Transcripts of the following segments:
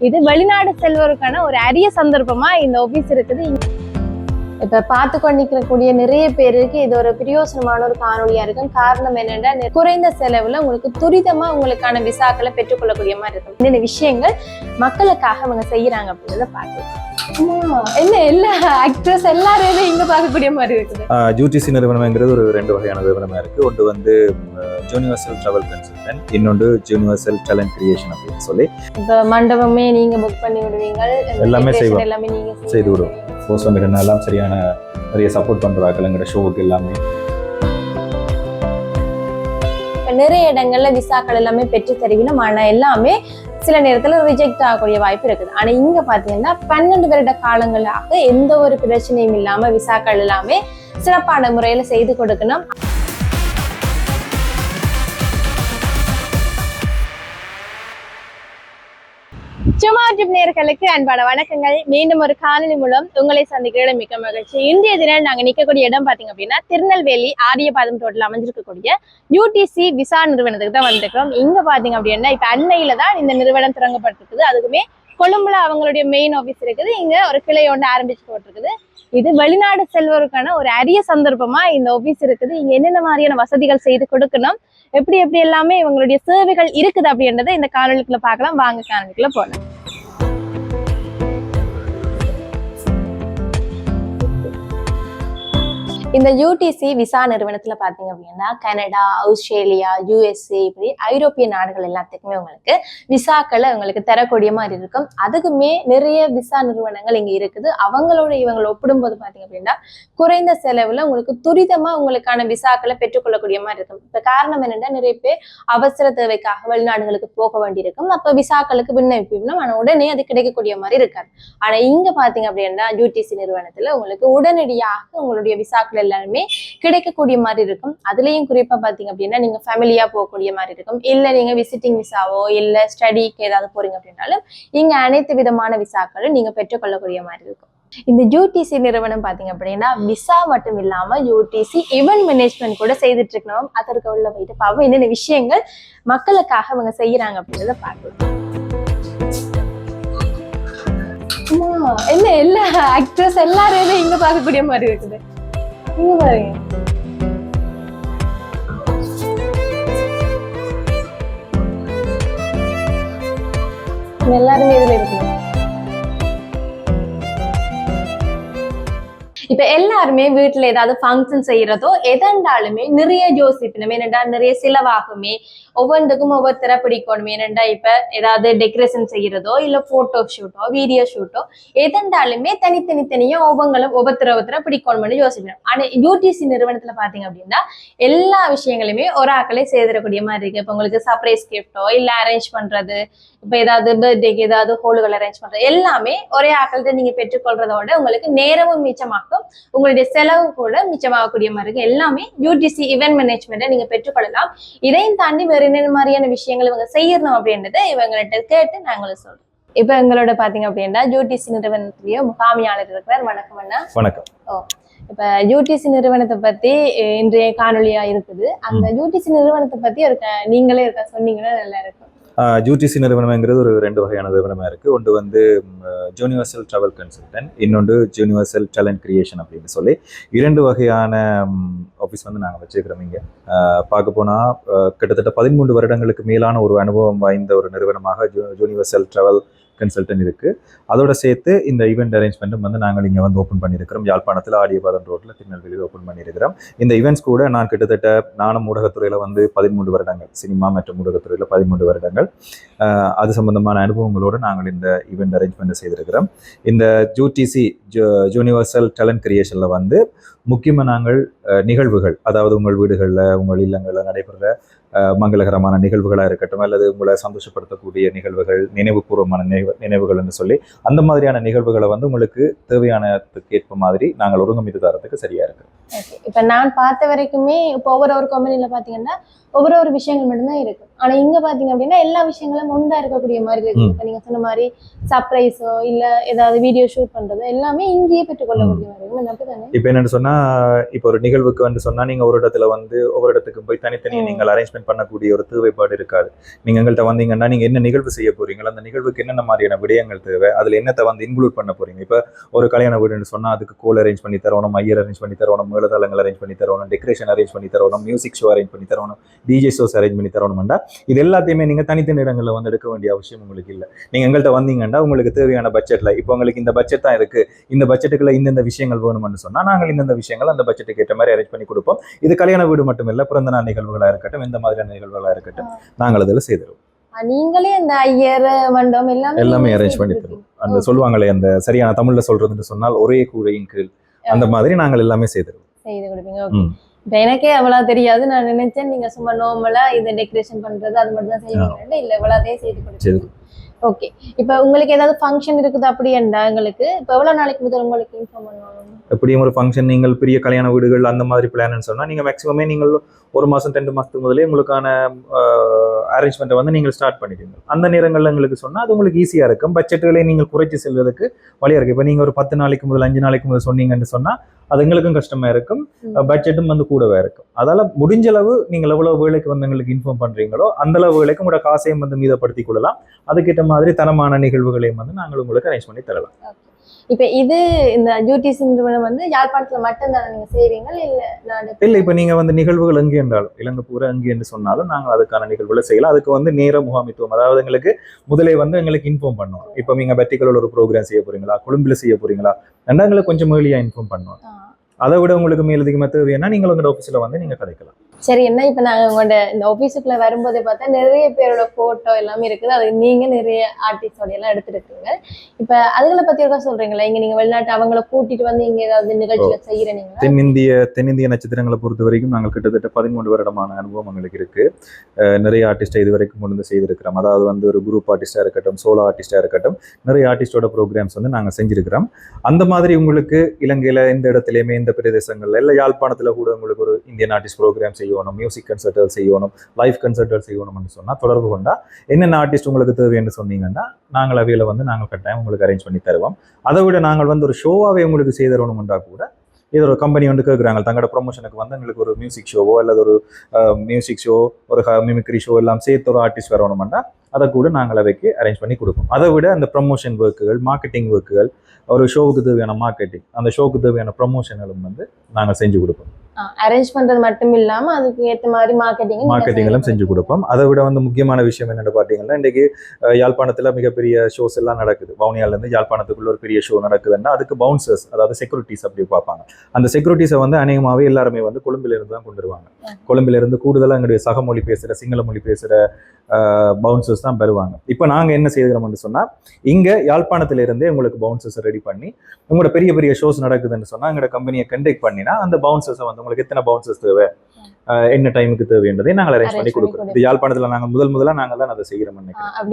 இது வெளிநாடு செல்வருக்கான ஒரு அரிய சந்தர்ப்பமா இந்த ஆபீஸ் இருக்குது. இப்ப பார்த்து கொண்டிருக்கக்கூடிய நிறைய பேருக்கு இது ஒரு பிரயோசனமான ஒரு காணொலியா இருக்கும். காரணம் என்னன்னா குறைந்த செலவுல உங்களுக்கு துரிதமா உங்களுக்கான விசாக்களை பெற்றுக்கொள்ளக்கூடிய மாதிரி இருக்கும். என்னென்ன விஷயங்கள் மக்களுக்காக அவங்க செய்யறாங்க அப்படின்றத பார்க்கலாம். என்ன எல்லா ஆக்டர்ஸ் எல்லாரும் இங்க பார்க்கக்கூடிய மாதிரி இருக்குது. யூடிசி நிறுவனம்ங்கிறது ஒரு ரெண்டு வகையான நிறுவனமாக இருக்குது ஒன்று வந்து யூனிவர்சல் ட்ராவல் கன்சல்டன்ட் இன்னொன்று யூனிவர்சல் டேலண்ட் கிரியேஷன் அப்படின்னு சொல்லி. இப்ப மண்டபமே நீங்க புக் பண்ணி விடுவீங்க எல்லாமே செய்வோம். எல்லாமே நீங்க செய்து விடுவோம். போஸ்ட் எல்லாம் சரியான நிறைய சப்போர்ட் பண்ணுறாங்க எங்களோட ஷோவுக்கு எல்லாமே. நிறைய இடங்கள்ல விசாக்கள் எல்லாமே பெற்று தருவினோம் ஆனா எல்லாமே சில நேரத்துல ரிஜெக்ட் ஆகக்கூடிய வாய்ப்பு இருக்குது. ஆனா இங்க பாத்தீங்கன்னா பன்னெண்டு வருட காலங்களாக எந்த ஒரு பிரச்சனையும் இல்லாம விசாக்கள் எல்லாமே சிறப்பான முறையில செய்து கொடுக்கணும். சும்மா நேர்களுக்கு அன்பான வணக்கங்கள். மீண்டும் ஒரு காணொலி மூலம் உங்களை சந்திக்கிற மிக்க மகிழ்ச்சி. இன்றைய தினம் நாங்க நிக்கக்கூடிய இடம் பாத்தீங்க அப்படின்னா திருநெல்வேலி ஆரியபாதம் ரோட்ல அமைஞ்சிருக்கக்கூடிய யூடிசி விசா நிறுவனத்துக்கு தான் வந்திருக்கிறோம். இங்க பாத்தீங்க அப்படின்னா இப்ப அன்னையில தான் இந்த நிறுவனம் தொடங்கப்பட்டிருக்குது அதுக்குமே கொழும்புல அவங்களுடைய மெயின் ஆஃபீஸ் இருக்குது. இங்க ஒரு கிளை ஒன்று ஆரம்பிச்சு போட்டிருக்குது இது வெளிநாடு செல்வதற்கான ஒரு அரிய சந்தர்ப்பமா இந்த ஆபீஸ் இருக்குது. இங்க என்னென்ன மாதிரியான வசதிகள் செய்து கொடுக்கணும்? எப்படி எப்படி எல்லாமே இவங்களுடைய சேவைகள் இருக்குது அப்படின்றத இந்த காணொலிக்குள்ள பார்க்கலாம். வாங்க காணொலிக்குள்ள போகலாம் இந்த யூடிசி விசா நிறுவனத்துல பாத்தீங்க அப்படின்னா கனடா ஆஸ்திரேலியா யூஎஸ்ஏ இப்படி ஐரோப்பிய நாடுகள் எல்லாத்துக்குமே உங்களுக்கு விசாக்களை உங்களுக்கு தரக்கூடிய மாதிரி இருக்கும். அதுக்குமே நிறைய விசா நிறுவனங்கள் இங்க இருக்குது. அவங்களோட இவங்களை ஒப்பிடும்போது பாத்தீங்க அப்படின்னா குறைந்த செலவுல உங்களுக்கு துரிதமா உங்களுக்கான விசாக்களை பெற்றுக்கொள்ளக்கூடிய மாதிரி இருக்கும். இப்ப காரணம் என்னன்னா நிறைய பேர் அவசர தேவைக்காக வெளிநாடுகளுக்கு போக வேண்டியிருக்கும். அப்ப விசாக்களுக்கு விண்ணப்பிக்கணும் ஆனா உடனே அது கிடைக்கக்கூடிய மாதிரி இருக்காது. ஆனா இங்க பாத்தீங்க அப்படின்னா யூடிசி நிறுவனத்துல உங்களுக்கு உடனடியாக உங்களுடைய விசாக்கள் எல்லாருமே கிடைக்கக்கூடிய மாதிரி இருக்கும். அதுலயும் குறிப்பா பாத்தீங்க அப்படின்னா நீங்க ஃபேமிலியா போகக்கூடிய மாதிரி இருக்கும். இல்ல நீங்க விசிட்டிங் விசாவோ இல்ல ஸ்டடிக்கு ஏதாவது போறீங்க அப்படின்னாலும் இங்க அனைத்து விதமான விசாக்களும் நீங்க பெற்றுக்கொள்ளக்கூடிய மாதிரி இருக்கும். இந்த யூடிசி நிறுவனம் பாத்தீங்க அப்படின்னா விசா மட்டும் இல்லாம யூடிசி இவென்ட் மேனேஜ்மெண்ட் கூட செய்துட்டு இருக்கணும் அதற்கு உள்ள போயிட்டு பாவம் என்னென்ன விஷயங்கள் மக்களுக்காக அவங்க செய்யறாங்க அப்படின்றத பார்க்கலாம். என்ன எல்லா ஆக்டர்ஸ் எல்லாரும் இங்க பார்க்கக்கூடிய மாதிரி இருக்குது? இங்க பாருங்க இங்க எல்லாருமே இதுல இருக்கு இப்ப எல்லாருமே வீட்டுல ஏதாவது ஃபங்க்ஷன் செய்யறதோ எதென்றாலுமே நிறைய யோசிக்கணும் ஏனென்றா நிறைய செலவாகுமே ஒவ்வொன்றுக்கும் ஒவ்வொருத்தர பிடிக்கணும் ஏனெண்டா இப்ப ஏதாவது டெக்கரேஷன் செய்யறதோ இல்ல போட்டோ ஷூட்டோ வீடியோ ஷூட்டோ எதென்றாலுமே தனித்தனி தனியா ஒவ்வொங்களும் ஒவ்வொருத்தர ஒவ்வொருத்தர பிடிக்கணும்னு யோசிக்கணும் ஆனா யூடிசி நிறுவனத்துல பாத்தீங்க அப்படின்னா எல்லா விஷயங்களுமே ஒரு ஆக்களே செய்திடக்கூடிய மாதிரி இருக்கு. இப்ப உங்களுக்கு சர்ப்ரைஸ் கிஃப்டோ இல்ல அரேஞ்ச் பண்றது இப்ப ஏதாவது பர்த்டேக்கு ஏதாவது ஹோல்டுகள் அரேஞ்ச் பண்றது எல்லாமே ஒரே ஆக்கள்கிட்ட நீங்க பெற்றுக்கொள்றதோட உங்களுக்கு நேரமும் மிச்சமாக்கும் உங்களுடைய செலவு கூட மிச்சமாகக்கூடிய மாதிரி இருக்கு. எல்லாமே யூடிசி இவென்ட் மேனேஜ்மெண்ட்டை நீங்க பெற்றுக்கொள்ளலாம். இதையும் தாண்டி வேற என்னென்ன மாதிரியான விஷயங்கள் இவங்க செய்யணும் அப்படின்றத இவங்கள்ட்ட கேட்டு நாங்களும் சொல்றோம். இப்ப எங்களோட பாத்தீங்க அப்படின்னா யூடிசி நிறுவனத்திலேயே முகாமியாளர் இருக்கிறார். வணக்கம் அண்ணா. வணக்கம். இப்ப யூடிசி நிறுவனத்தை பத்தி இன்றைய காணொளியா இருக்குது. அந்த யூடிசி நிறுவனத்தை பத்தி ஒரு நீங்களே இருக்க சொன்னீங்கன்னா நல்லா இருக்கும். ஜூடிசி நிறுவனம்ங்கிறது ஒரு ரெண்டு வகையான நிறுவனமாக இருக்குது ஒன்று வந்து ஜூனிவர்சல் ட்ராவல் கன்சல்டன்ட் இன்னொன்று ஜூனிவர்சல் டேலண்ட் கிரியேஷன் அப்படின்னு சொல்லி. இரண்டு வகையான ஆஃபீஸ் வந்து நாங்கள் வச்சுருக்கிறோம் இங்கே. பார்க்க போனால் கிட்டத்தட்ட பதிமூன்று வருடங்களுக்கு மேலான ஒரு அனுபவம் வாய்ந்த ஒரு நிறுவனமாக ஜூ ஜூனிவர்சல் ட்ராவல் கன்சல்டன்ட் இருக்குது அதோட சேர்த்து இந்த ஈவெண்ட் அரேஞ்ச்மெண்ட்டும் வந்து நாங்கள் இங்கே வந்து ஓப்பன் பண்ணியிருக்கிறோம். யாழ்ப்பாணத்தில் ஆடியபாதம் ரோட்டில் திருநெல்வேலியில் ஓப்பன் பண்ணியிருக்கிறோம். இந்த ஈவெண்ட்ஸ் கூட நான் கிட்டத்தட்ட நானும் ஊடகத்துறையில் வந்து பதிமூன்று வருடங்கள் சினிமா மற்றும் ஊடகத்துறையில் பதிமூன்று வருடங்கள் அது சம்பந்தமான அனுபவங்களோடு நாங்கள் இந்த ஈவெண்ட் அரேஞ்ச்மெண்ட்டை செய்திருக்கிறோம். இந்த யூடிசி யூனிவர்சல் டேலண்ட் கிரியேஷனில் வந்து முக்கியமாக நாங்கள் நிகழ்வுகள் அதாவது உங்கள் வீடுகளில் உங்கள் இல்லங்களில் நடைபெற மங்களகரமான நிகழ்வுகளாக இருக்கட்டும் அல்லது உங்களை சந்தோஷப்படுத்தக்கூடிய நிகழ்வுகள் நினைவுபூர்வமான நினைவு நினைவுகள்னு சொல்லி அந்த மாதிரியான நிகழ்வுகளை வந்து உங்களுக்கு தேவையானதுக்கு ஏற்ப மாதிரி நாங்கள் ஒருங்கமித்து தரத்துக்கு சரியா இருக்கிறோம் ஓகே இப்ப நான் பார்த்த வரைக்குமே இப்போ ஒவ்வொரு ஒரு கம்பெனில பாத்தீங்கன்னா ஒவ்வொரு ஒரு விஷயங்கள் மட்டும்தான் இருக்கு. ஆனா இங்க பாத்தீங்க அப்படின்னா எல்லா விஷயங்களும் ஒன்றா இருக்கக்கூடிய மாதிரி இருக்கு. இப்ப நீங்க சொன்ன மாதிரி சர்ப்ரைஸோ இல்ல ஏதாவது வீடியோ ஷூட் பண்றதோ எல்லாமே இங்கேயே பெற்றுக்கொள்ளக்கூடிய மாதிரி இருக்கும் அப்படிதானே? இப்போ என்னன்னு சொன்னா இப்போ ஒரு நிகழ்வுக்கு வந்து சொன்னா நீங்க ஒரு இடத்துல வந்து ஒவ்வொரு இடத்துக்கு போய் தனித்தனியாக ம். நீங்கள் அரேஞ்ச்மெண்ட் பண்ணக்கூடிய ஒரு தேவைப்பாடு இருக்காது. நீங்க எங்கள்கிட்ட வந்தீங்கன்னா நீங்க என்ன நிகழ்வு செய்ய போறீங்களோ அந்த நிகழ்வுக்கு என்னென்ன மாதிரியான விடயங்கள் தேவை அதுல என்னத்தை வந்து இன்க்ளூட் பண்ண போறீங்க? இப்போ ஒரு கல்யாண வீடுன்னு சொன்னா அதுக்கு கோல் அரேஞ்ச் பண்ணி தரணும் ஐயர் அரேஞ்ச் பண்ணி தரணும் மேலதளங்கள் அரேஞ்ச் பண்ணி தரணும் டெக்கரேஷன் அரேஞ்ச் பண்ணி தரணும் மியூசிக் ஷோ அரேஞ்ச் பண்ணி தரணும் டிஜே ஷோஸ் அரேஞ்ச் பண்ணி தரணும்டா இது எல்லாத்தையுமே நீங்க தனித்தனி இடங்கள்ல வந்து எடுக்க வேண்டிய அவசியம் உங்களுக்கு இல்லை. நீங்க எங்கள்கிட்ட வந்தீங்கன்னா உங்களுக்கு தேவையான பட்ஜெட்ல இப்போ உங்களுக்கு இந்த பட்ஜெட் தான் இருக்கு. இந்த பட்ஜெட்டுக்குள்ள இந்தந்த விஷயங்கள் வேணும்னு சொன்னா நாங்கள் இந்தந்த விஷயங்கள் அந்த பட்ஜெட்டுக்கு ஏற்ற மாதிரி அரேஞ்ச் பண்ணி கொடுப்போம். இது கல்யாண வீடு மட்டும் இல்ல பிறந்த நாள் நிகழ்வுகளா இருக்கட்டும் இந்த மாதிரியான நிகழ்வுகளா இருக்கட்டும் நாங்கள் அதில் செய்திருவோம் நீங்களே இந்த ஐயர் மண்டபம் எல்லாமே எல்லாமே அரேஞ்ச் பண்ணி தருவோம். அந்த சொல்லுவாங்களே அந்த சரியான தமிழ்ல சொல்றதுன்னு சொன்னால் ஒரே கூரையின் கீழ் அந்த மாதிரி நாங்கள் எல்லாமே செய்திருவோம் செய்து கொடுப்பீங்க. ஓகே. இப்ப எனக்கே அவ்வளவு தெரியாது. நான் நினைச்சேன் நீங்க சும்மா நார்மலா இதை டெக்கரேஷன் பண்றது அது மட்டும் தான் செய்வீங்க இல்ல இவ்வளவுதே செய்து கொடுப்பீங்க ஓகே இப்ப உங்களுக்கு ஏதாவது ஃபங்க்ஷன் இருக்குது அப்படின்னா எங்களுக்கு இப்ப எவ்வளவு நாளைக்கு முதல் உங்களுக்கு இன்ஃபார்ம் பண்ணுவாங்க? எப்படியும் ஒரு ஃபங்க்ஷன் நீங்கள் பெரிய கல்யாண வீடுகள் அந்த மாதிரி பிளான்னு சொன்னா நீங்க மேக்ஸிமமே நீங்கள் ஒரு மாசம் ரெண்டு மாசத்துக்கு முதலே உங்களுக்கான அரேஞ்ச்மெண்ட்டை வந்து நீங்கள் ஸ்டார்ட் பண்ணிடுங்க அந்த நேரங்கள்ல எங்களுக்கு சொன்னா அது உங்களுக்கு ஈஸியா இருக்கும். பட்ஜெட்டுகளை நீங்கள் குறைச்சி செல்வதற்கு வழியா இருக்கு. இப்போ நீங்க ஒரு பத்து நாளைக்கு முதல் அஞ்சு நாளைக்கு முதல் சொன்னீங்கன்னு சொன்னா அது எங்களுக்கும் கஷ்டமா இருக்கும். பட்ஜெட்டும் வந்து கூடவே இருக்கும். அதால முடிஞ்ச அளவு நீங்கள் எவ்வளவு வேலைக்கு வந்து எங்களுக்கு இன்ஃபார்ம் பண்றீங்களோ அந்த அளவு வேலைக்கு உங்களோட காசையும் வந்து மீதப்படுத்திக் கொள்ளலாம். அதுக்கேற்ற மாதிரி தரமான நிகழ்வுகளையும் வந்து நாங்கள் உங்களுக்கு அரேஞ்ச் பண்ணி தரலாம். இப்ப இது இந்த டியூட்டிஸ் நிறுவனம் வந்து யாழ்ப்பாணத்துல மட்டும் தானே நீங்க செய்வீங்க இல்ல நான் இல்லை இப்போ நீங்கள் வந்து நிகழ்வுகள் எங்கே என்றாலும் இலங்கை பூரா எங்கே என்று சொன்னாலும் நாங்கள் அதுக்கான நிகழ்வுகளை செய்யலாம். அதுக்கு வந்து நேர முகாமித்துவம் அதாவது எங்களுக்கு முதலே வந்து எங்களுக்கு இன்ஃபார்ம் பண்ணுவோம். இப்போ நீங்கள் பர்டிகுலர் ஒரு ப்ரோக்ராம் செய்ய போறீங்களா? கொழும்புல செய்ய போறீங்களா? ரெண்டா எங்களுக்கு கொஞ்சம் ஏர்லியாக இன்ஃபார்ம் பண்ணுவோம். அதை விட உங்களுக்கு மேலதிகமாக தேவைன்னா நீங்கள் உங்களோட ஆஃபீஸில் வந்து நீங்கள் கதைக்கலாம். சரி என்ன இப்ப நாங்க உங்களோட இந்த ஆபீஸுக்குள்ள வரும்போதே பார்த்தா நிறைய பேரோட போட்டோ எல்லாமே இருக்குது. அது நீங்க நிறைய ஆர்டிஸ்டோட எல்லாம் எடுத்துருக்கீங்க. இப்ப அதுகளை பத்தி இருக்கா சொல்றீங்களா? இங்க நீங்க வெளிநாட்டு அவங்கள கூட்டிட்டு வந்து இங்க ஏதாவது நிகழ்ச்சிகள் செய்யறீங்களா தென்னிந்திய தென்னிந்திய நட்சத்திரங்களை பொறுத்த வரைக்கும் நாங்கள் கிட்டத்தட்ட பதிமூன்று வருடமான அனுபவம் எங்களுக்கு இருக்கு. அஹ் நிறைய ஆர்டிஸ்டை இது வரைக்கும் கொண்டு வந்து செய்திருக்கிறோம். அதாவது வந்து ஒரு குரூப் ஆர்டிஸ்டாக இருக்கட்டும் சோலோ ஆர்டிஸ்டாக இருக்கட்டும் நிறைய ஆர்டிஸ்டோட ப்ரோக்ராம்ஸ் வந்து நாங்கள் செஞ்சிருக்கிறோம். அந்த மாதிரி உங்களுக்கு இலங்கையில் எந்த இடத்துலையுமே இந்த பிரதேசங்கள்ல இல்லை யாழ்ப்பாணத்தில் கூட உங்களுக்கு ஒரு இந்தியன் ஆர்டிஸ்ட் ப்ரோக்ராம் செய்யணும் மியூசிக் கன்சர்ட்டல் செய்யணும் லைஃப் கன்சர்ட்டல் செய்யணும்னு சொன்னால் தொடர்பு கொண்டா என்னென்ன ஆர்டிஸ்ட் உங்களுக்கு தேவைன்னு சொன்னீங்கன்னா நாங்கள் அவையில் வந்து நாங்கள் கட்டாயம் உங்களுக்கு அரேஞ்ச் பண்ணி தருவோம். அதை விட நாங்கள் வந்து ஒரு ஷோவாகவே உங்களுக்கு செய்தரணும்ன்றா கூட இது ஒரு கம்பெனி வந்து கேட்குறாங்க தங்களோட ப்ரொமோஷனுக்கு வந்து எங்களுக்கு ஒரு மியூசிக் ஷோவோ அல்லது ஒரு மியூசிக் ஷோ ஒரு மிமிக்ரி ஷோ எல்லாம் சேர்த்து ஒரு ஆர்டிஸ்ட் வரணும்னா அதை கூட நாங்கள் அவைக்கு அரேஞ்ச் பண்ணி கொடுப்போம். அதை விட அந்த ப்ரமோஷன் ஒர்க்குகள் மார்க்கெட்டிங் ஒர்க்குகள் ஒரு ஷோவுக்கு தேவையான மார்க்கெட்டிங் அந்த ஷோவுக்கு தேவையான ப்ரொமோஷன்களும் வந்து நாங்கள் செஞ்சு கொடுப்போம். அரேஞ்ச் பண்றது மட்டும் இல்லாம அதுக்கு ஏத்த மாதிரி மார்க்கெட்டிங் மார்க்கெட்டிங் எல்லாம் செஞ்சு கொடுப்போம். அதை விட வந்து முக்கியமான விஷயம் என்னென்னு பார்த்தீங்கன்னா இன்றைக்கு யாழ்ப்பாணத்துல மிகப்பெரிய ஷோஸ் எல்லாம் நடக்குது. வவுனியால இருந்து யாழ்ப்பாணத்துக்குள்ள ஒரு பெரிய ஷோ நடக்குதுன்னா அதுக்கு பவுன்சர்ஸ் அதாவது செக்யூரிட்டிஸ் அப்படி பார்ப்பாங்க. அந்த செக்யூரிட்டிஸை வந்து அநேகமாகவே எல்லாருமே வந்து கொழும்புல இருந்து தான் கொண்டு வருவாங்க. கொழும்புல இருந்து கூடுதலாக எங்களுடைய சக மொழி பேசுகிற சிங்கள மொழி பேசுகிற பவுன்சர்ஸ் தான் பெறுவாங்க. இப்போ நாங்கள் என்ன செய்கிறோம்னு சொன்னால் இங்கே யாழ்ப்பாணத்துல இருந்தே உங்களுக்கு பவுன்சர்ஸ் ரெடி பண்ணி உங்களோட பெரிய பெரிய ஷோஸ் நடக்குதுன்னு சொன்னால் எங்களோட கம்பெனியை கண்டெக்ட் பண்ணினா அந்த பவுன்சர்ஸை வந்து உங்களுக்கு எத்தனை பவுன்சர்ஸ் தேவை? என்ன டைமுக்கு தேவைன்றதை நாங்கள் அரேஞ்ச் பண்ணி கொடுக்குறோம். இது யாழ்ப்பாணத்தில் நாங்கள் முதல் முதலாக நாங்கள் தான் அதை செய்கிறோம்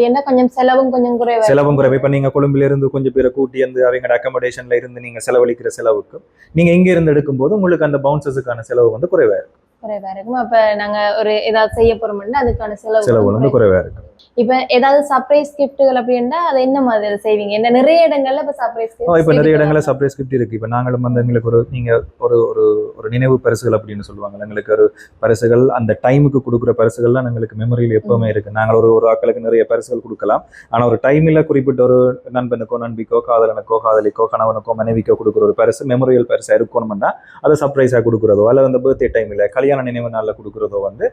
என்ன கொஞ்சம் செலவும் கொஞ்சம் குறைவா செலவும் குறைவு. இப்போ நீங்கள் கொழும்புல இருந்து கொஞ்சம் பேரை கூட்டி வந்து அவங்களோட அக்கமடேஷன்ல இருந்து நீங்கள் செலவழிக்கிற செலவுக்கு நீங்கள் இங்கே இருந்து எடுக்கும்போது உங்களுக்கு அந்த பவுன்சர்ஸுக்கான செலவு வந்து குறைவா இருக்கும். குறைவா இருக்கும். அப்ப நாங்க ஒரு ஏதாவது செய்ய போறோம்னா அதுக்கான செலவு செலவு வந்து குறைவா இருக்கும். இப்ப ஏதாவது சர்ப்ரைஸ் கிஃப்ட்டுகள் அப்படின்னா அது என்ன மாதிரி செய்வீங்க? என்ன நிறைய இடங்கள்ல இப்ப சர்ப்ரைஸ் இப்போ நிறைய இடங்களில் சர்ப்ரைஸ் கிஃப்ட் இருக்கு. இப்போ நாங்களும் வந்து எங்களுக்கு ஒரு நீங்க ஒரு ஒரு ஒரு நினைவு பரிசுகள் அப்படின்னு சொல்லுவாங்க எங்களுக்கு ஒரு பரிசுகள் அந்த டைமுக்கு கொடுக்குற பரிசுகள்லாம் எங்களுக்கு மெமரியில் எப்பவுமே இருக்கு. நாங்கள் ஒரு ஒரு ஆட்களுக்கு நிறைய பரிசுகள் கொடுக்கலாம். ஆனா ஒரு டைமில் குறிப்பிட்ட ஒரு நண்பனுக்கோ நண்பிக்கோ காதலனுக்கோ காதலிக்கோ கணவனுக்கோ மனைவிக்கோ கொடுக்குற ஒரு பரிசு மெமரியல் பரிசா இருக்கணும்னா அதை சர்ப்ரைஸாக கொடுக்குறதோ அல்லது அந்த பர்த்டே டைமில் கல்யாண நினைவு நாளில் கொடுக்குறதோ வந்து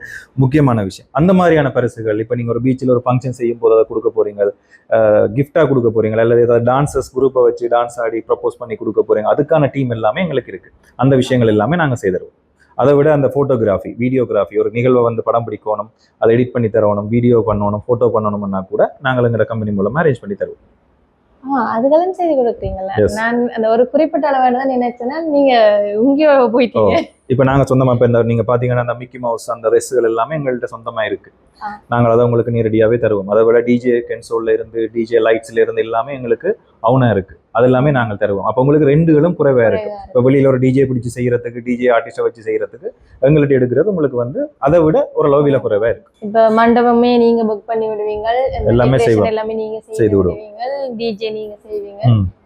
முக்கியமான விஷயம். அந்த மாதிரியான பரிசுகள் இப்போ நீங்கள் ஒரு பீச்சில் ஒரு ஃபங்க்ஷன் செய்யும் போது அதை கொடுக்க போறீங்க. கிஃப்டாக கொடுக்க போறீங்களா அல்லது ஏதாவது டான்சர்ஸ் குரூப்பை வச்சு டான்ஸ் ஆடி ப்ரப்போஸ் பண்ணி கொடுக்க போறீங்க. அதுக்கான டீம் எல்லாமே எங்களுக்கு இருக்கு. அந்த விஷயங்கள் எல்லாமே நாங்கள் செய்திருவோம். அதை விட அந்த ஃபோட்டோகிராஃபி வீடியோகிராஃபி ஒரு நிகழ்வை வந்து படம் பிடிக்கணும் அதை எடிட் பண்ணி தரணும் வீடியோ பண்ணணும் ஃபோட்டோ பண்ணணும்னா கூட நாங்கள் எங்களோட கம்பெனி மூலமா அரேஞ்ச் பண்ணி தருவோம். ஆ அதுக்கெல்லாம் செய்து கொடுக்குறீங்களா. நான் அந்த ஒரு குறிப்பிட்ட அளவு தான் நினைச்சேன்னா நீங்க இங்கேயோ போயிட்டீங்க. இப்போ நாங்க சொந்தமா இப்போ இந்த நீங்க பாத்தீங்கன்னா அந்த மிக்கி மவுஸ் அந்த ரெஸ்கள் எல்லாமே எங்கள்கிட்ட சொந்தமா இருக்கு ஆ. நாங்கள் அதை உங்களுக்கு நேரடியாவே தருவோம். அதை விட டிஜே கென்சோல்ல இருந்து டிஜே லைட்ஸ்ல இருந்து எல்லாமே எங்களுக்கு அவனா இருக்கு. அது எல்லாமே நாங்கள் தருவோம். அப்போ உங்களுக்கு ரெண்டுகளும் குறைவா இருக்கு. குறைவா இப்போ வெளியில ஒரு டிஜே பிடிச்சி செய்யறதுக்கு டிஜே ஆர்டிஸ்டை வச்சு செய்யறதுக்கு எங்கள்கிட்ட எடுக்கிறது உங்களுக்கு வந்து அதை விட ஒரு விலை குறைவா இருக்கு. இப்ப மண்டபமே நீங்க புக் பண்ணி விடுவீங்க எல்லாமே செய்வோம். எல்லாமே நீங்க செய்து. விடுவீங்க டிஜே நீங்க செய்வீங்க.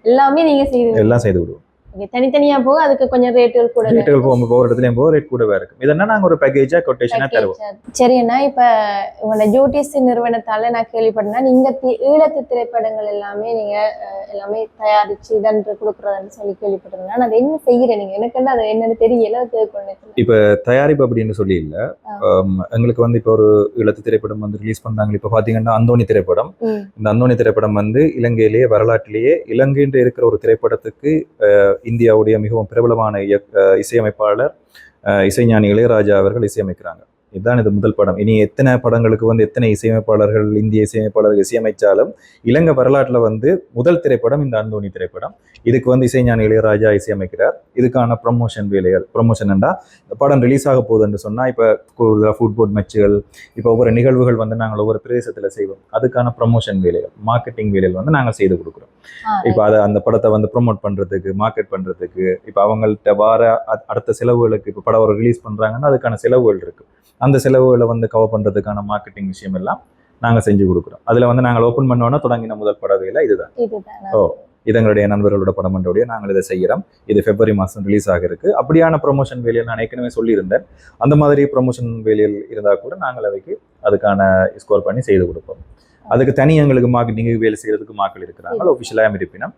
எல்லாமே நீங்க செய்து எல்லாம் செய்து விடுவோம். தனித்தனியா போக அதுக்கு கொஞ்சம் ரேட்டுகள் கூட ரேட்டுகள் போகும் போகிற இடத்துலயும் போக ரேட் கூடவே இருக்கும். இதெல்லாம் நாங்க ஒரு பேக்கேஜா கொட்டேஷனா தருவோம். Package. சரி அண்ணா இப்ப உங்களோட ஜோடிஎஸ் நிறுவனத்தால நான் கேள்விப்பட்டேன்னா நீங்க ஈழத்து திரைப்படங்கள் எல்லாமே நீங்க எல்லாமே தயாரிச்சு இதன்று கொடுக்குறதுன்னு சொல்லி கேள்விப்பட்டிருந்தேன். அது என்ன செய்யற நீங்க? எனக்கு அது என்னன்னு தெரியல கேட்கணும் தயாரிப்பு அப்படின்னு சொல்லி இல்ல எங்களுக்கு வந்து இப்போ ஒரு ஈழத்து திரைப்படம் வந்து ரிலீஸ் பண்றாங்க. இப்போ பாத்தீங்கன்னா அந்தோணி திரைப்படம். இந்த அந்தோணி திரைப்படம் வந்து இலங்கையிலேயே வரலாற்றிலேயே இலங்கைன்ற இருக்கிற ஒரு திரைப்படத்துக்கு இந்தியாவுடைய மிகவும் பிரபலமான இயக்- இசையமைப்பாளர் இசைஞானி இளையராஜா அவர்கள் இசையமைக்கிறாங்க. இதுதான் இது முதல் படம். இனி எத்தனை படங்களுக்கு வந்து எத்தனை இசையமைப்பாளர்கள் இந்திய இசையமைப்பாளர்கள் இசையமைச்சாலும் இலங்கை வரலாற்றில் வந்து முதல் திரைப்படம் இந்த அந்தோணி திரைப்படம். இதுக்கு வந்து இசைஞானி இளையராஜா இசையமைக்கிறார். இதுக்கான ப்ரமோஷன் வேலைகள் ப்ரமோஷன் என்றா இந்த படம் ரிலீஸ் ஆக போகுதுன்னு சொன்னா இப்போ ஃபுட்போர்ட் மேட்சுகள் இப்போ ஒவ்வொரு நிகழ்வுகள் வந்து நாங்கள் ஒவ்வொரு பிரதேசத்துல செய்வோம். அதுக்கான ப்ரமோஷன் வேலைகள் மார்க்கெட்டிங் வேலைகள் வந்து நாங்கள் செய்து கொடுக்குறோம். இப்போ அதை அந்த படத்தை வந்து ப்ரோமோட் பண்றதுக்கு மார்க்கெட் பண்றதுக்கு இப்போ அவங்கள்ட்ட வார அடுத்த செலவுகளுக்கு இப்போ படம் ஒரு ரிலீஸ் பண்றாங்கன்னா அதுக்கான செலவுகள் இருக்கு. அந்த செலவுகளை வந்து கவர் பண்றதுக்கான மார்க்கெட்டிங் விஷயம் எல்லாம் நாங்க செஞ்சு கொடுக்குறோம். அதுல வந்து நாங்கள் ஓப்பன் பண்ணோன்னா தொடங்கின முதல் பட வேலை இதுதான். இதுதான். ஓ. இது எங்களுடைய நண்பர்களோட படம் ஒன்றுடைய நாங்கள் இதை செய்கிறோம். இது பிப்ரவரி மாதம் ரிலீஸ் ஆக இருக்கு அப்படியான ப்ரொமோஷன் வேலையில் நான் ஏற்கனவே சொல்லியிருந்தேன். அந்த மாதிரி ப்ரொமோஷன் வேலையில் இருந்தால் கூட நாங்கள் அவைக்கு அதுக்கான ஸ்கோர் பண்ணி செய்து கொடுப்போம். அதுக்கு தனி எங்களுக்கு மார்க்கெட்டிங் வேலை செய்யறதுக்கு மக்கள் இருக்கிறாங்க ஒஃபிஷியலாக இருப்பினும்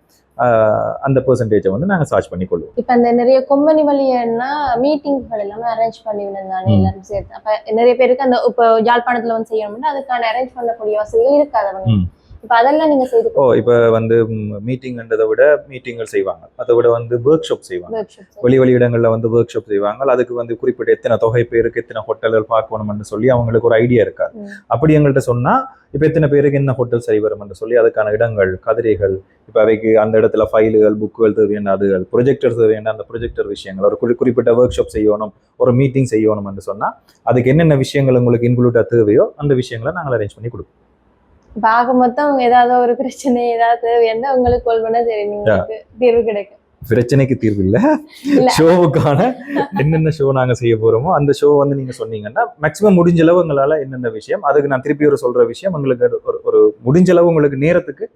அந்த பெர்சன்டேஜை வந்து நாங்கள் சார்ஜ் பண்ணி கொள்வோம். இப்ப அந்த நிறைய கொம்பனி வழியன்னா மீட்டிங்கள் எல்லாமே அரேஞ்ச் பண்ணி விழுந்தானே ம். எல்லாரும் சேர்த்து. அப்ப நிறைய பேருக்கு அந்த இப்போ யாழ்ப்பாணத்துல வந்து செய்யணும்னா அதுக்கான அரேஞ்ச் பண்ணக்கூடிய வசதிகள் இருக்காது அவங்க. இப்ப அதெல்லாம் நீங்க செய்து ஓ இப்போ வந்து மீட்டிங்ன்றதை விட மீட்டிங்கள் செய்வாங்க. அதை விட வந்து ஒர்க் ஷாப் செய்வாங்க. வெளி வெளி இடங்கள்ல வந்து ஒர்க் ஷாப் செய்வாங்க. அதுக்கு வந்து குறிப்பிட்ட எத்தனை தொகை பேருக்கு எத்தனை ஹோட்டல்கள் பார்க்கணும்னு சொல்லி அவங்களுக்கு ஒரு ஐடியா இருக்காது. அப்படி எங்கள்கிட்ட சொன்னா இப்போ எத்தனை பேருக்கு என்ன ஹோட்டல் சரி வரும்னு சொல்லி அதுக்கான இடங்கள் கதிரைகள் இப்போ அவைக்கு அந்த இடத்துல ஃபைலுகள் புக்குகள் தேவையான அதுகள் ப்ரொஜெக்டர் தேவையான அந்த ப்ரொஜெக்டர் விஷயங்கள் ஒரு குறி- குறிப்பிட்ட ஒர்க் ஷாப் செய்யணும் ஒரு மீட்டிங் செய்யணும்னு சொன்னா அதுக்கு என்னென்ன விஷயங்கள் உங்களுக்கு இன்க்ளூட்டாக தேவையோ அந்த விஷயங்களை நாங்கள் அரேஞ்ச் பண்ணி கொடுப்போம். ஆக மொத்தம் ஏதாவது ஒரு பிரச்சனை ஏதாவது தேவைன்னா உங்களுக்கு கால் பண்ணா சரி தீர்வு கிடைக்கும். பிரச்சனைக்கு தீர்வு இல்ல. ஷோவுக்கான என்னென்ன ஷோ நாங்க செய்ய போறோமோ அந்த ஷோ வந்து நீங்க சொன்னீங்கன்னா மேக்ஸிமம் முடிஞ்ச அளவு உங்களால என்னென்ன விஷயம் அதுக்கு நான் திருப்பி ஒரு சொல்ற விஷயம் உங்களுக்கு ஒரு ஒரு முடிஞ்ச அளவு உங்களுக்கு நேரத்துக்கு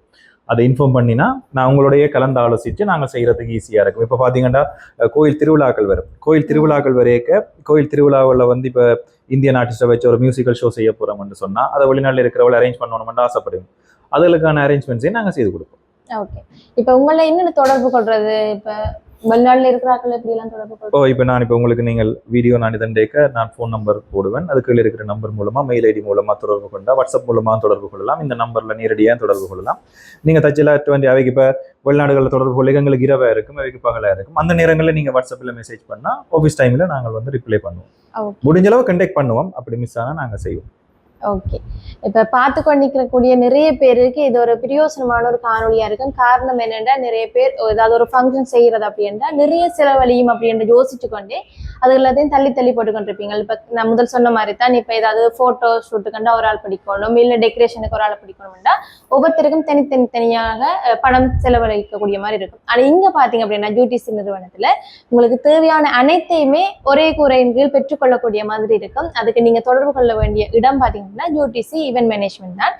அதை இன்ஃபார்ம் பண்ணினா நான் உங்களுடைய கலந்து ஆலோசித்து நாங்கள் செய்கிறதுக்கு ஈஸியாக இருக்கும். இப்போ பார்த்தீங்கன்னா கோயில் திருவிழாக்கள் வரும். கோயில் திருவிழாக்கள் வரையக்க கோயில் திருவிழாவில் வந்து இப்போ இந்தியன் ஆர்டிஸ்டை வச்சு ஒரு மியூசிக்கல் ஷோ செய்ய போகிறோம்னு சொன்னால் அதை வெளிநாட்டில் இருக்கிறவளை அரேஞ்ச் பண்ணணும்னு ஆசைப்படுவோம். அதுகளுக்கான அரேஞ்ச்மெண்ட்ஸையும் நாங்கள் செய்து கொடுப்போம். ஓகே இப்போ உங்களை என்னென்ன தொடர்பு கொள்வது இப்போ வெளிநாட்டுல இருக்கிறாக்கள் எப்படி எல்லாம் தொடர்பு ஓ இப்போ நான் இப்போ உங்களுக்கு நீங்கள் வீடியோ நான் இதன் டேக்க நான் ஃபோன் நம்பர் போடுவேன். அதுக்குள்ள இருக்கிற நம்பர் மூலமா மெயில் ஐடி மூலமா தொடர்பு கொண்டா வாட்ஸ்அப் மூலமா தொடர்பு கொள்ளலாம். இந்த நம்பர்ல நேரடியாக தொடர்பு கொள்ளலாம். நீங்க தச்சில டுவெண்ட்டி அவைக்கு இப்போ வெளிநாடுகளில் தொடர்பு கொள்ள எங்களுக்கு இரவா இருக்கும் அவைக்கு பகலா இருக்கும். அந்த நேரங்களில் நீங்க வாட்ஸ்அப்ல மெசேஜ் பண்ணா ஆஃபீஸ் டைம்ல நாங்கள் வந்து ரிப்ளை பண்ணுவோம். முடிஞ்ச அளவு கண்டெக்ட் பண்ணுவோம். அப்படி மிஸ் ஆனா நாங்க செய்வோம். ஓகே இப்ப பார்த்து கொண்டிருக்கக்கூடிய நிறைய பேருக்கு இது ஒரு பிரயோசனமான ஒரு காணொலியா இருக்கும். காரணம் என்னென்னா நிறைய பேர் ஏதாவது ஒரு ஃபங்க்ஷன் செய்யறது அப்படின்னா நிறைய செலவழியும் அப்படின்னு யோசிச்சு கொண்டே அது எல்லாத்தையும் தள்ளி தள்ளி போட்டு கொண்டிருப்பீங்க இப்ப நான் முதல் சொன்ன மாதிரி தான் இப்ப ஏதாவது போட்டோ ஷூட்டுக்கண்டா ஒரு ஆள் படிக்கணும். இல்ல டெக்கரேஷனுக்கு ஒரு ஆள் படிக்கணும்னா ஒவ்வொருத்தருக்கும் தனித்தனி தனியாக பணம் செலவழிக்கக்கூடிய மாதிரி இருக்கும். ஆனா இங்க பாத்தீங்க அப்படின்னா ஜூடிசி நிறுவனத்துல உங்களுக்கு தேவையான அனைத்தையுமே ஒரே கூரையின் கீழ் பெற்றுக்கொள்ளக்கூடிய மாதிரி இருக்கும். அதுக்கு நீங்க தொடர்பு கொள்ள வேண்டிய இடம் பாத்தீங்கன்னா யூடிசி ஈவென்ட் மேனேஜ்மெண்ட் தான்.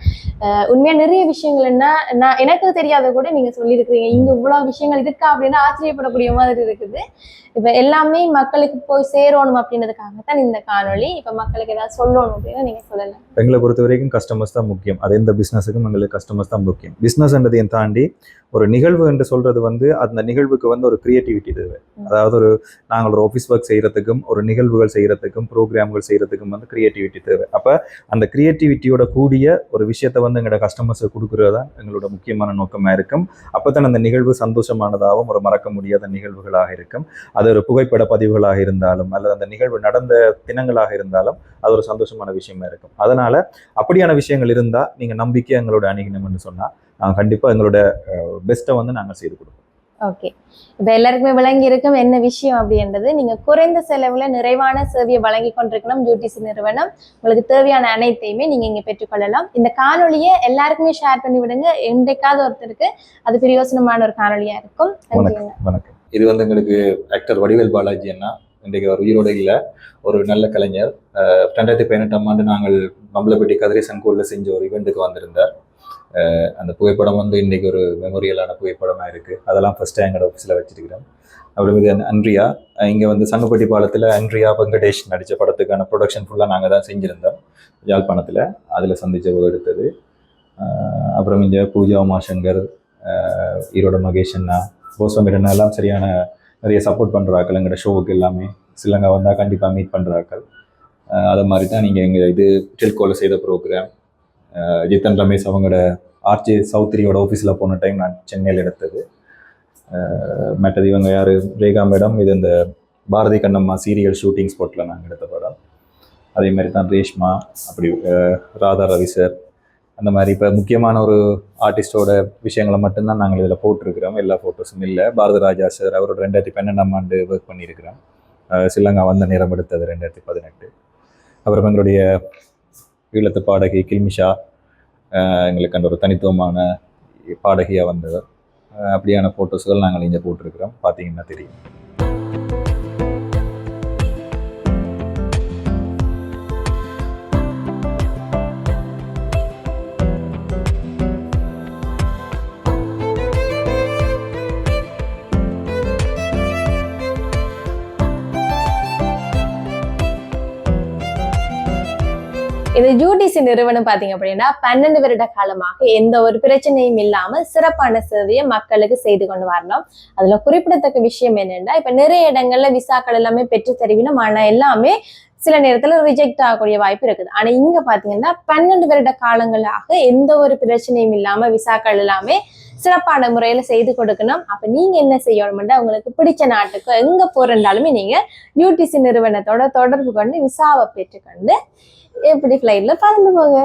உண்மையாக உண்மையா நிறைய விஷயங்கள் என்ன நான் எனக்கு தெரியாத கூட நீங்க சொல்லியிருக்கிறீங்க. இங்க இவ்வளவு விஷயங்கள் இருக்கா அப்படின்னு ஆச்சரியப்படக்கூடிய மாதிரி இருக்குது. இப்ப எல்லாமே மக்களுக்கு போய் சேரணும் அப்படின்றதுக்காக தான் இந்த காணொளி. இப்ப மக்களுக்கு ஏதாவது சொல்லணும் அப்படின்னா நீங்க சொல்லலாம். எங்களை பொறுத்த வரைக்கும் கஸ்டமர்ஸ் தான் முக்கியம். அது எந்த பிஸ்னஸுக்கும் எங்களுக்கு கஸ்டமர்ஸ் தான் முக்கியம். பிஸ்னஸ்ன்றதையும் தாண்டி ஒரு நிகழ்வு என்று சொல்றது வந்து அந்த நிகழ்வுக்கு வந்து ஒரு கிரியேட்டிவிட்டி தேவை. அதாவது ஒரு நாங்கள் ஒரு ஆஃபீஸ் ஒர்க் செய்யறதுக்கும் ஒரு நிகழ்வுகள் செய்யறதுக்கும் ப்ரோக்ராம்கள் செய்யறதுக்கும் வந்து கிரியேட்டிவிட்டி தேவை. அப்போ அந்த கிரியேட்டிவிட்டியோட கூடிய ஒரு விஷயத்தை வந்து எங்களோட கஸ்டமர்ஸுக்கு கொடுக்குறது தான் எங்களோட முக்கியமான நோக்கமாக இருக்கும். அப்போ தான் அந்த நிகழ்வு சந்தோஷமானதாகவும் ஒரு மறக்க முடியாத நிகழ்வுகளாக இருக்கும். அது ஒரு புகைப்பட பதிவுகளாக இருந்தாலும் அல்லது அந்த நிகழ்வு நடந்த தினங்களாக இருந்தாலும் அது ஒரு சந்தோஷமான விஷயமா இருக்கும். அதனால அப்படியான விஷயங்கள் இருந்தால் நீங்கள் நம்பிக்கை எங்களோட அணுகினோம்னு சொன்னால் நாங்கள் கண்டிப்பாக எங்களோட பெஸ்ட்டை வந்து நாங்கள் செய்து கொடுப்போம். ஓகே. இப்ப எல்லாருக்குமே விளங்கி இருக்கும் என்ன விஷயம் அப்படின்றது நீங்க குறைந்த செலவுல நிறைவான சேவையை வழங்கி கொண்டிருக்கணும் யூடிசி நிறுவனம். உங்களுக்கு தேவையான அனைத்தையுமே நீங்க இங்க பெற்றுக்கொள்ளலாம் இந்த காணொலியை எல்லாருக்குமே ஷேர் பண்ணி விடுங்க. என்றைக்காவது ஒருத்தருக்கு அது பிரயோசனமான ஒரு காணொலியா இருக்கும். வணக்கம். இது வந்து எங்களுக்கு ஆக்டர் வடிவேல் பாலாஜி அண்ணா இன்றைக்கு அவர் உயிரோடு இல்லை ஒரு நல்ல கலைஞர் ரெண்டாயிரத்தி பதினெட்டாம் ஆண்டு நாங்கள் மம்பலப்பட்டி கதிரை சங்கூரில் செஞ்ச ஒரு இவெண்ட்டுக்கு வந்திருந்தார். அந்த புகைப்படம் வந்து இன்றைக்கி ஒரு மெமோரியலான புகைப்படமாக இருக்குது அதெல்லாம் ஃபஸ்ட்டு எங்களோட ஆஃபீஸில் வச்சிருக்கிறோம். அப்புறம் இது அன்ரியா இங்கே வந்து சங்கப்பட்டி பாலத்தில் அன்ரியா வெங்கடேஷ் நடித்த படத்துக்கான ப்ரொடக்ஷன் ஃபுல்லாக நாங்கள் தான் செஞ்சுருந்தோம். யாழ்ப்பாணத்தில் அதில் சந்தித்த போது எடுத்தது. அப்புறம் இங்கே பூஜா உமாசங்கர் ஈரோட மகேஷ் அண்ணா போசமிரன் எல்லாம் சரியான நிறைய சப்போர்ட் பண்ணுறாக்கள் எங்களோட ஷோவுக்கு எல்லாமே. ஸ்ரீலங்கா வந்தால் கண்டிப்பாக மீட் பண்ணுறாக்கள் அதை மாதிரி தான் நீங்கள் எங்கள் இது டெல்கோவில் செய்த ப்ரோக்ராம் ஜித்தன் ரமேஷ் அவங்களோட ஆர்ஜே சௌத்ரியோட ஆஃபீஸில் போன டைம் நான் சென்னையில் எடுத்தது. மற்றது இவங்க யார்? ரேகா மேடம் இது இந்த பாரதி கண்ணம்மா சீரியல் ஷூட்டிங் ஸ்பாட்டில் நாங்கள் எடுத்த படம். அதே மாதிரி தான் ரேஷ்மா அப்படி ராதா ரவி சார் அந்த மாதிரி. இப்போ முக்கியமான ஒரு ஆர்டிஸ்டோட விஷயங்களை மட்டும்தான் நாங்கள் இதில் போட்டிருக்கிறோம். எல்லா ஃபோட்டோஸும் இல்லை. பாரத ராஜா சார் அவரோட ரெண்டாயிரத்தி பன்னெண்டாம் ஆண்டு ஒர்க் பண்ணியிருக்கிறோம் சில்லங்கா வந்த நேரம் எடுத்தது ரெண்டாயிரத்தி பதினெட்டு. அப்புறம் எங்களுடைய ஈழத்து பாடகி கில்மிஷா எங்களுக்கு அந்த ஒரு தனித்துவமான பாடகியாக வந்தவர். அப்படியான ஃபோட்டோஸ்கள் நாங்கள் இங்கே போட்டிருக்கிறோம். பார்த்தீங்கன்னா தெரியும். இது யூடிசி நிறுவனம் பாத்தீங்க அப்படின்னா பன்னெண்டு வருட காலமாக எந்த ஒரு பிரச்சனையும் இல்லாம சிறப்பான சேவையை மக்களுக்கு செய்து கொண்டு வரணும் அதுல குறிப்பிடத்தக்க விஷயம் என்னன்னா இப்ப நிறைய இடங்கள்ல விசாக்கள் எல்லாமே பெற்று தருவினோம். ஆனா எல்லாமே சில நேரத்துல ரிஜெக்ட் ஆகக்கூடிய வாய்ப்பு இருக்குது. ஆனா இங்க பாத்தீங்கன்னா பன்னெண்டு வருட காலங்களாக எந்த ஒரு பிரச்சனையும் இல்லாம விசாக்கள் எல்லாமே சிறப்பான முறையில செய்து கொடுக்கணும். அப்ப நீங்க என்ன செய்யணும்னா உங்களுக்கு பிடிச்ச நாட்டுக்கு எங்க போறாலுமே நீங்க யூடிசி நிறுவனத்தோட தொடர்பு கொண்டு விசாவை பெற்றுக்கொண்டு எப்படி ஃப்ளைட்ல பறந்து போக?